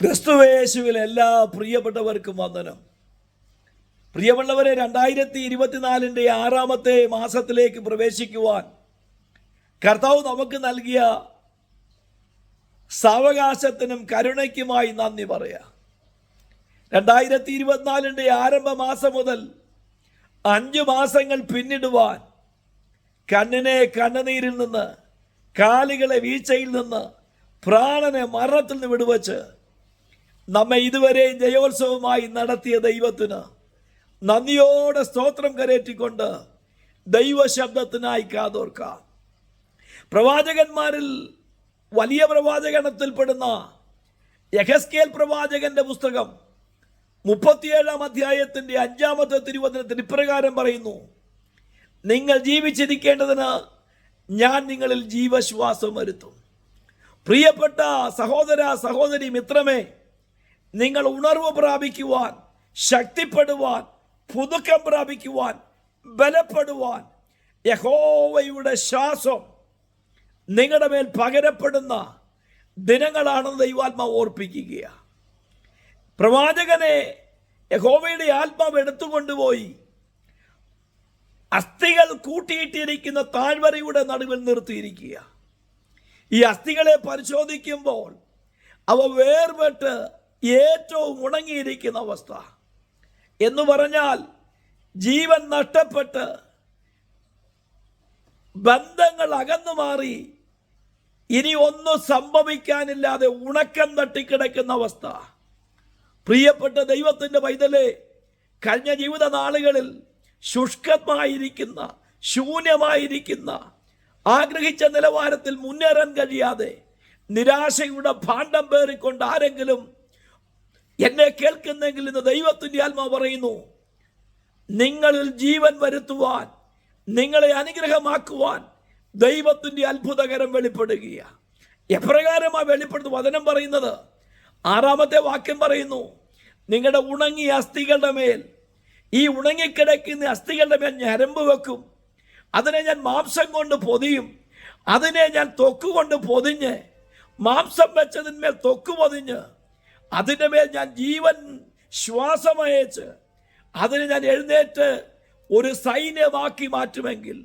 ക്രിസ്തുവേശുവിൽ എല്ലാ പ്രിയപ്പെട്ടവർക്കും വന്ദനം. പ്രിയമുള്ളവരെ രണ്ടായിരത്തി ഇരുപത്തിനാലിന്റെ ആറാമത്തെ മാസത്തിലേക്ക് പ്രവേശിക്കുവാൻ കർത്താവ് നമുക്ക് നൽകിയ സാവകാശത്തിനും കരുണയ്ക്കുമായി നന്ദി പറയാം. രണ്ടായിരത്തി ഇരുപത്തിനാലിന്റെ ആരംഭ മാസം മുതൽ അഞ്ച് മാസങ്ങൾ പിന്നിടുവാൻ കണ്ണിനെ കണ്ണുനീരിൽ നിന്ന് കാലുകളെ വീഴ്ചയിൽ നിന്ന് പ്രാണനെ മരണത്തിൽ നിന്ന് വിടുവച്ച് നമ്മെ ഇതുവരെ ജയോത്സവമായി നടത്തിയ ദൈവത്തിന് നന്ദിയോടെ സ്തോത്രം കരേറ്റിക്കൊണ്ട് ദൈവശബ്ദത്തിനായി കാതോർക്കാം. പ്രവാചകന്മാരിൽ വലിയ പ്രവാചകണത്തിൽപ്പെടുന്ന യഹസ്കേൽ പ്രവാചകന്റെ പുസ്തകം മുപ്പത്തിയേഴാം അധ്യായത്തിന്റെ അഞ്ചാമത്തെ തിരുവചനത്തിന് ഇപ്രകാരം പറയുന്നു നിങ്ങൾ ജീവിച്ചിരിക്കേണ്ടതിന് ഞാൻ നിങ്ങളിൽ ജീവശ്വാസം വരുത്തും. പ്രിയപ്പെട്ട സഹോദര സഹോദരി മിത്രമേ നിങ്ങൾ ഉണർവ് പ്രാപിക്കുവാൻ ശക്തിപ്പെടുവാൻ പുതുക്കം പ്രാപിക്കുവാൻ ബലപ്പെടുവാൻ. യഹോവയുടെ ശ്വാസം നിങ്ങളുടെ മേൽ പകരപ്പെടുന്ന ദിനങ്ങളാണെന്ന് ദൈവാത്മാവ് ഓർപ്പിക്കുക പ്രവാചകനെ യഹോവയുടെ ആത്മാവ് എടുത്തുകൊണ്ടുപോയി അസ്ഥികൾ കൂട്ടിയിട്ടിരിക്കുന്ന താഴ്വരയുടെ നടുവിൽ നിർത്തിയിരിക്കുക ഈ അസ്ഥികളെ പരിശോധിക്കുമ്പോൾ അവ വേർപെട്ട് ഏറ്റവും ഉണങ്ങിയിരിക്കുന്ന അവസ്ഥ. എന്ന് പറഞ്ഞാൽ ജീവൻ നഷ്ടപ്പെട്ട് ബന്ധങ്ങൾ അകന്നു മാറി ഇനി ഒന്നും സംഭവിക്കാനില്ലാതെ ഉണക്കം തട്ടിക്കിടക്കുന്ന അവസ്ഥ. പ്രിയപ്പെട്ട ദൈവത്തിന്റെ പൈതലെ കഴിഞ്ഞ ജീവിത നാളുകളിൽ ശുഷ്കമായിരിക്കുന്ന ശൂന്യമായിരിക്കുന്ന ആഗ്രഹിച്ച നിലവാരത്തിൽ മുന്നേറാൻ കഴിയാതെ നിരാശയുടെ ഭാണ്ഡം പേറിക്കൊണ്ട് ആരെങ്കിലും എന്നെ കേൾക്കുന്നെങ്കിൽ ഇന്ന് ദൈവത്തിന്റെ ആത്മാവ് പറയുന്നു നിങ്ങളിൽ ജീവൻ വരുത്തുവാൻ നിങ്ങളെ അനുഗ്രഹമാക്കുവാൻ ദൈവത്തിന്റെ അത്ഭുതകരം വെളിപ്പെടുകയാണ് എപ്രകാരമാണ് വെളിപ്പെടുത്തു വചനം പറയുന്നത് ആറാമത്തെ വാക്യം പറയുന്നു നിങ്ങളുടെ ഉണങ്ങിയ അസ്ഥികളുടെ മേൽ ഈ ഉണങ്ങിക്കിടക്കുന്ന അസ്ഥികളുടെ മേൽ ഞരമ്പ് വെക്കും. അതിനെ ഞാൻ മാംസം കൊണ്ട് പൊതിയും. അതിനെ ഞാൻ തൊക്കുകൊണ്ട് പൊതിഞ്ഞ് മാംസം വെച്ചതിന്മേൽ തൊക്ക് പൊതിഞ്ഞ് അതിന്റെ മേൽ ഞാൻ ജീവൻ ശ്വാസമയച്ച് അതിനെ ഞാൻ എഴുന്നേറ്റ് ഒരു സൈന്യമാക്കി മാറ്റുമെങ്കിൽ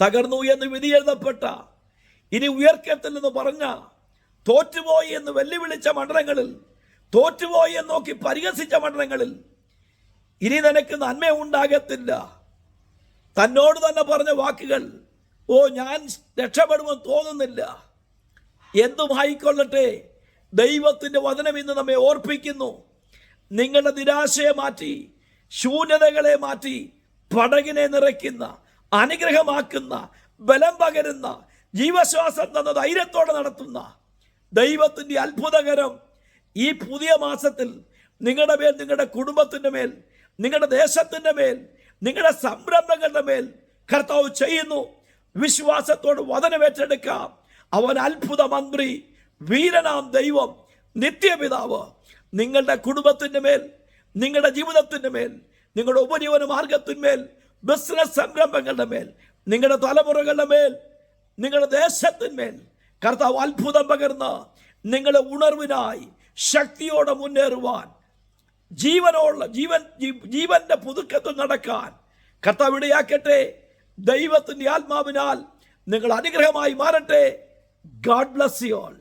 തകർന്നു എന്ന് വിധി എഴുതപ്പെട്ട ഇനി ഉയർക്കത്തില്ലെന്ന് പറഞ്ഞ തോറ്റുപോയി എന്ന് വെല്ലുവിളിച്ച മണ്ഡലങ്ങളിൽ തോറ്റുപോയി എന്ന് നോക്കി പരിഹസിച്ച മണ്ഡലങ്ങളിൽ ഇനി നിനക്ക് നന്മ ഉണ്ടാകത്തില്ല. തന്നോട് തന്നെ പറഞ്ഞ വാക്കുകൾ ഓ ഞാൻ രക്ഷപ്പെടുമെന്ന് തോന്നുന്നില്ല. എന്തുമായിക്കൊള്ളട്ടെ ദൈവത്തിന്റെ വചനം ഇന്ന് നമ്മെ ഓർപ്പിക്കുന്നു. നിങ്ങളുടെ നിരാശയെ മാറ്റി ശൂന്യതകളെ മാറ്റി പടകിനെ നിറയ്ക്കുന്ന അനുഗ്രഹമാക്കുന്ന ബലം പകരുന്ന ജീവശ്വാസം തന്ന ധൈര്യത്തോടെ നടത്തുന്ന ദൈവത്തിന്റെ അത്ഭുതകരം ഈ പുതിയ മാസത്തിൽ നിങ്ങളുടെ മേൽ നിങ്ങളുടെ കുടുംബത്തിന്റെ മേൽ നിങ്ങളുടെ ദേശത്തിന്റെ മേൽ നിങ്ങളുടെ സംരംഭങ്ങളുടെ മേൽ കർത്താവ് ചെയ്യുന്നു. വിശ്വാസത്തോട് വചനമേറ്റെടുക്കാം അവൻ അത്ഭുത മന്ത്രി വീരനാം ദൈവം നിത്യപിതാവ് നിങ്ങളുടെ കുടുംബത്തിന്റെ മേൽ നിങ്ങളുടെ ജീവിതത്തിന്റെ മേൽ നിങ്ങളുടെ ഉപജീവന മാർഗത്തിന്മേൽ ബിസിനസ് സംരംഭങ്ങളുടെ മേൽ നിങ്ങളുടെ തലമുറകളുടെ മേൽ നിങ്ങളുടെ ദേശത്തിന്മേൽ കർത്താവ് അത്ഭുതം പകർന്ന് നിങ്ങളെ ഉണർവിനായി ശക്തിയോടെ മുന്നേറുവാൻ ജീവനോള്ള ജീവൻ ജീവന്റെ പുതുക്കത്തിൽ നടക്കാൻ കർത്താവ് ഇടയാക്കട്ടെ. ദൈവത്തിന്റെ ആത്മാവിനാൽ നിങ്ങൾ അനുഗ്രഹമായി മാറട്ടെ. God bless you all